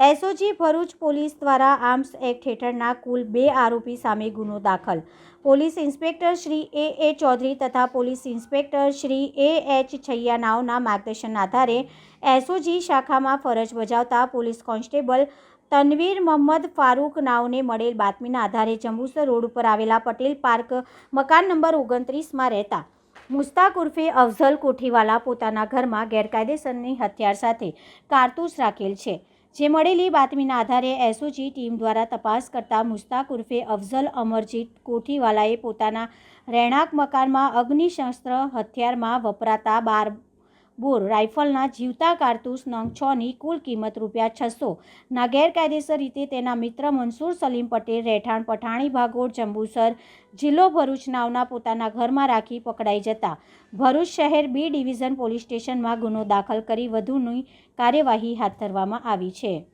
SOG Bharuch police દ્વારા arms act હેઠળના કુલ બે આરોપી સામે ગુનો દાખલ. Police inspector Shri A A Chaudhary તથા police inspector Shri A H છૈયાનાઓના માર્ગદર્શન આધારે એસઓજી શાખામાં ફરજ બજાવતા પોલીસ કોન્સ્ટેબલ તનવીર મોહમ્મદ ફારૂક નાઓને મળેલ બાતમીના આધારે જંબુસર રોડ ઉપર આવેલા પટેલ પાર્ક મકાન નંબર ઓગણત્રીસમાં રહેતા મુસ્તાક ઉર્ફે અફઝલ કોઠીવાલા પોતાના ઘરમાં ગેરકાયદેસરની હથિયાર સાથે કારતૂસ રાખેલ છે. જે મળેલી બાતમીના આધારે એસઓજી ટીમ દ્વારા તપાસ કરતા મુસ્તાક ઉર્ફે અફઝલ અમરજીત કોઠીવાલાએ પોતાના રહેણાંક મકાનમાં અગ્નિશસ્ત્ર હથિયારમાં વપરાતા બાર બોર રાઇફલના જીવતા કારતૂસ નંગ છની કુલ કિંમત રૂપિયા છસો. ના ગેરકાયદેસર રીતે તેના મિત્ર મનસુર સલીમ પટેલ, રહેઠાણ પઠાણી, ભાગોળ, જંબુસર, જિલ્લો ભરૂચ નાવના પોતાના ઘરમાં રાખી પકડાઈ જતા. ભરૂચ શહેર બી ડિવિઝન પોલીસ સ્ટેશનમાં ગુનો દાખલ કરી વધુની કાર્યવાહી હાથ ધરવામાં આવી છે.